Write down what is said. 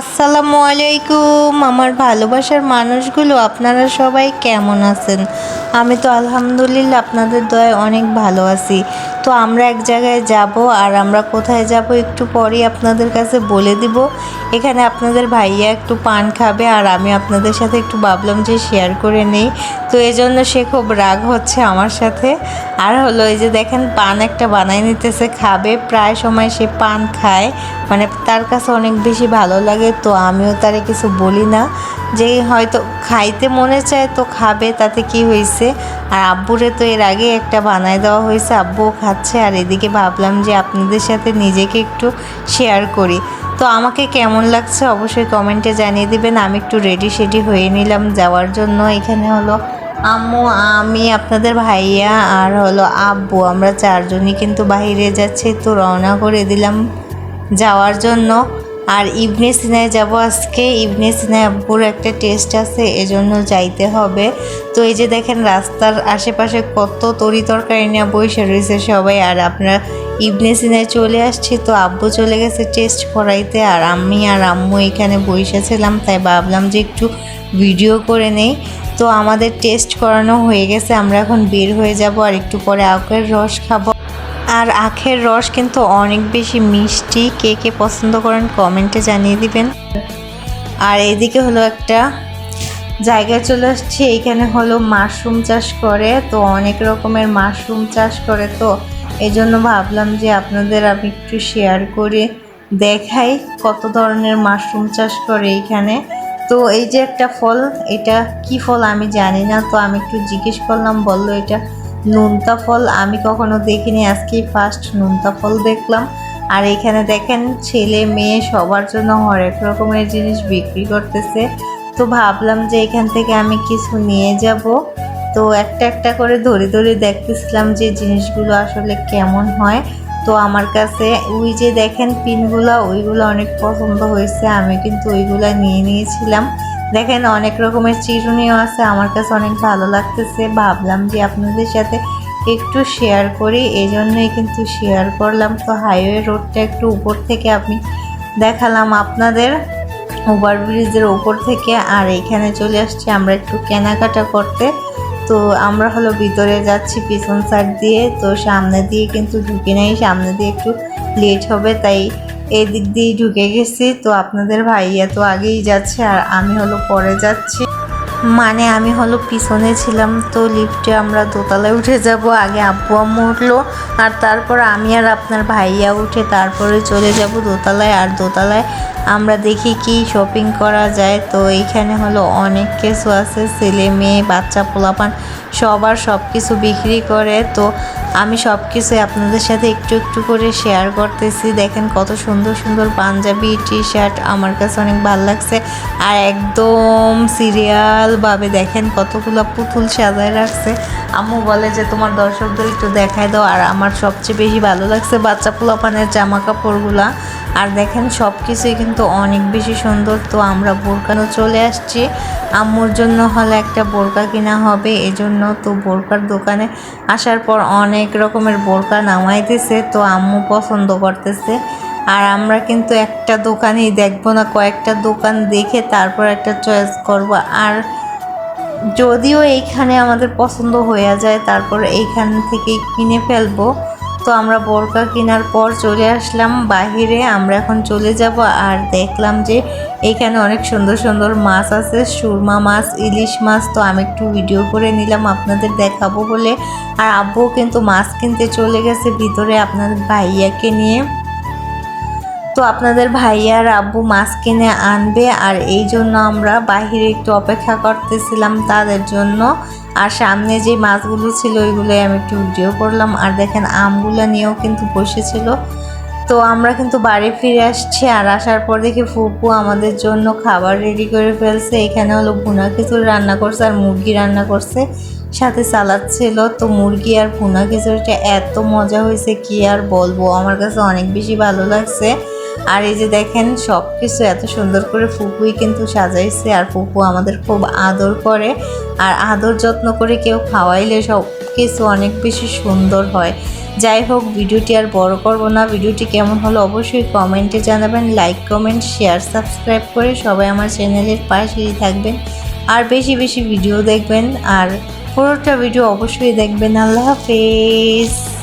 আসসালামু আলাইকুম। আমার ভালোবাসার মানুষগুলো, আপনারা সবাই কেমন আছেন? আমি তো আলহামদুলিল্লাহ আপনাদের দয়ায় অনেক ভালো আছি। তো আমরা এক জায়গায় যাব আর আমরা কোথায় যাব একটু পরেই আপনাদের কাছে বলে দিব। এখানে আপনাদের ভাইয়া একটু পান খাবে আর আমি আপনাদের সাথে একটু ভাবলাম যে শেয়ার করে নেই। তো এই জন্য সে খুব রাগ হচ্ছে আমার সাথে। আর হলো এই যে দেখেন, পান একটা বানাই নিতেছে, খাবে। প্রায় সময় সে পান খায়। মানে তার কাছে অনেক বেশি ভালো লাগে তো আমিও তারে কিছু বলি না। যে হয়তো খাইতে মনে চায় তো খাবে, তাতে কি হয়েছে আর আব্বুরে তো এর আগে একটা বানায় দেওয়া হয়েছে আব্বুও খাচ্ছে। আর এদিকে ভাবলাম যে আপনাদের সাথে নিজেকে একটু শেয়ার করি। তো আমাকে কেমন লাগছে অবশ্যই কমেন্টে জানিয়ে দিবেন। আমি একটু রেডি সেডি হয়ে নিলাম যাওয়ার জন্য। এখানে হলো আম্মু, আমি, আপনাদের ভাইয়া আর হলো আব্বু। আমরা চারজনই কিন্তু বাইরে যাচ্ছি, তো রওনা করে দিলাম যাওয়ার জন্য। আর ইবনে সিনায় যাব আজকে। ইবনে সিনায় আব্বুর একটা টেস্ট আছে, এজন্য যাইতে হবে। তো এই যে দেখেন, রাস্তার আশেপাশে কত তরি তরকারি নিয়ে বসে রয়েছে সবাই। আর আপনারা ইবনে সিনায় চলে আসছি, তো আব্বু চলে গেছে টেস্ট করাইতে। আর আমি আর আম্মু এখানে বসেছিলাম, তাই ভাবলাম যে একটু ভিডিও করে নেই। তো আমাদের টেস্ট করানো হয়ে গেছে, আমরা এখন বের হয়ে যাব আর একটু পরে আখের রস খাব। আর আখের রস কিন্তু অনেক বেশি মিষ্টি। কে কে পছন্দ করেন কমেন্টে জানিয়ে দিবেন। আর এদিকে হলো একটা জায়গায় চলে আসছি। এইখানে হলো মাশরুম চাষ করে। তো অনেক রকমের মাশরুম চাষ করে তো। এই জন্য ভাবলাম যে আপনাদের আমি একটু শেয়ার করে দেখাই কত ধরনের মাশরুম চাষ করে এইখানে। তো এই যে একটা ফল, এটা কি ফল আমি জানি না। তো আমি একটু জিজ্ঞেস করলাম, বলল এটা নোনতা ফল আমি কখনো দেখিনি, আজকেই ফার্স্ট নোনতা ফল দেখলাম। আর এখানে দেখেন, ছেলে মেয়ে সবার জন্য হরেক রকমের জিনিস বিক্রি করতেছে। তো ভাবলাম যে এখান থেকে আমি কিছু নিয়ে যাব। তো একটা একটা করে ধরে ধরে দেখতেছিলাম যে জিনিসগুলো আসলে কেমন হয়। তো আমার কাছে ওই যে দেখেন, পিনগুলো, ওইগুলো অনেক পছন্দ হয়েছে। আমি কিন্তু ওইগুলো নিয়ে নিয়েছিলাম। দেখেন, অনেক রকমের চিরুনিও আছে। আমার কাছে অনেক ভালো লাগতেছে। ভাবলাম যে আপনাদের সাথে একটু শেয়ার করি। এই জন্যই কিন্তু শেয়ার করলাম। তো হাইওয়ে রোডটা একটু উপর থেকে আমি দেখালাম আপনাদের। ওভারব্রিজের ওপর থেকে। আর এখানে চলে আসছি আমরা একটু কেনাকাটা করতে। তো আমরা হলো ভিতরে যাচ্ছি পিছন সাইড দিয়ে। তো সামনে দিয়ে কিন্তু ঢুকি নেই। সামনে দিয়ে একটু লেট হবে, তাই এই দিক দিয়ে ঢুকে গেছি। তো আপনাদের ভাইয়া তো আগেই যাচ্ছে আর আমি হলো পরে যাচ্ছি। মানে আমি হলো পিছনে ছিলাম, তো লিফটে আমরা দোতলায় উঠে যাব। আগে আব্বু আম্মু উঠল, আর তারপর আমি আর আপনার ভাইয়া উঠে তারপরে চলে যাব দোতলায়। আর দোতলায় আমরা দেখি কি শপিং করা যায়, তো এইখানে হলো অনেক কিছু আছে, ছেলে মেয়ে, বাচ্চা, পোলাপান, সবার সব কিছু বিক্রি করে। তো আমি সব কিছু আপনাদের সাথে একটু একটু করে শেয়ার করতেছি। দেখেন কত সুন্দর সুন্দর পাঞ্জাবি টি শার্ট আমার কাছে অনেক ভালো লাগছে। আর একদম সিরিয়ালভাবে দেখেন কতগুলো পুতুল সাজায় রাখছে। আম্মু বলে যে, তোমার দর্শকদের একটু দেখায় দাও, আর আমার সবচেয়ে বেশি ভালো লাগছে বাচ্চা পোলাপানের জামা কাপড়গুলা আর দেখেন সব কিছুই কিন্তু অনেক বেশি সুন্দর। তো আমরা বোরকানো চলে আসছি। আম্মুর জন্য হলে একটা বোরকা কিনা হবে, এজন্য তো বোরকার দোকানে আসার পর অনেক রকমের বোরকা নামাইতেছে। তো আম্মু পছন্দ করতেছে। আর আমরা কিন্তু একটা দোকানেই দেখব না, কয়েকটা দোকান দেখে তারপর একটা চয়েস করব। আর যদিও এইখানে আমাদের পছন্দ হয়ে যায়, তারপর এইখান থেকে কিনে ফেলব। তো আমরা বোরকা কেনার পর চলে আসলাম বাহিরে, আমরা এখন চলে যাব আর দেখলাম যে এখানে অনেক সুন্দর সুন্দর মাছ আছে, সুরমা মাছ, ইলিশ মাছ। তো আমি একটু ভিডিও করে নিলাম, আপনাদের দেখাবো বলে। আর আব্বু কিন্তু মাছ কিনতে চলে গেছে ভিতরে আপনাদের ভাইয়াকে নিয়ে। তো আপনাদের ভাইয়া আর আব্বু মাছ কিনে আনবে, আর এই জন্য আমরা বাহিরে একটু অপেক্ষা করতেছিলাম তাদের জন্য। আর সামনে যে মাছগুলো ছিল ওইগুলো আমি একটু ভিডিও করলাম। আর দেখেন, আমগুলো নিয়েও কিন্তু বসেছিল। তো আমরা কিন্তু বাড়ি ফিরে আসছি, আর আসার পর দেখি ফুপু আমাদের জন্য খাবার রেডি করে ফেলছে। এখানে হলো ভুনা খিচুড়ি রান্না করছে আর মুরগি রান্না করছে। সাথে সালাদ ছিল, তো মুরগি আর ভুনা খিচুড়িটা এত মজা হয়েছে, কি আর বলব? আমার কাছে অনেক বেশি ভালো লাগছে। আর এই যে দেখেন সব কিছু এত সুন্দর করে ফুপুই কিন্তু সাজাইছে আর ফুপু আমাদের খুব আদর করে। আর আদর যত্ন করে কেউ খাওয়াইলে সব কিছু অনেক বেশি সুন্দর হয়। যাই হোক, ভিডিওটি আর বড় করব না। ভিডিওটি কেমন হলো অবশ্যই কমেন্টে জানাবেন। লাইক কমেন্ট শেয়ার সাবস্ক্রাইব করে সবাই আমার চ্যানেলের পাশেই থাকবেন। আর বেশি বেশি ভিডিও দেখবেন। আর পুরোটা ভিডিও অবশ্যই দেখবেন। আল্লাহ হাফেজ।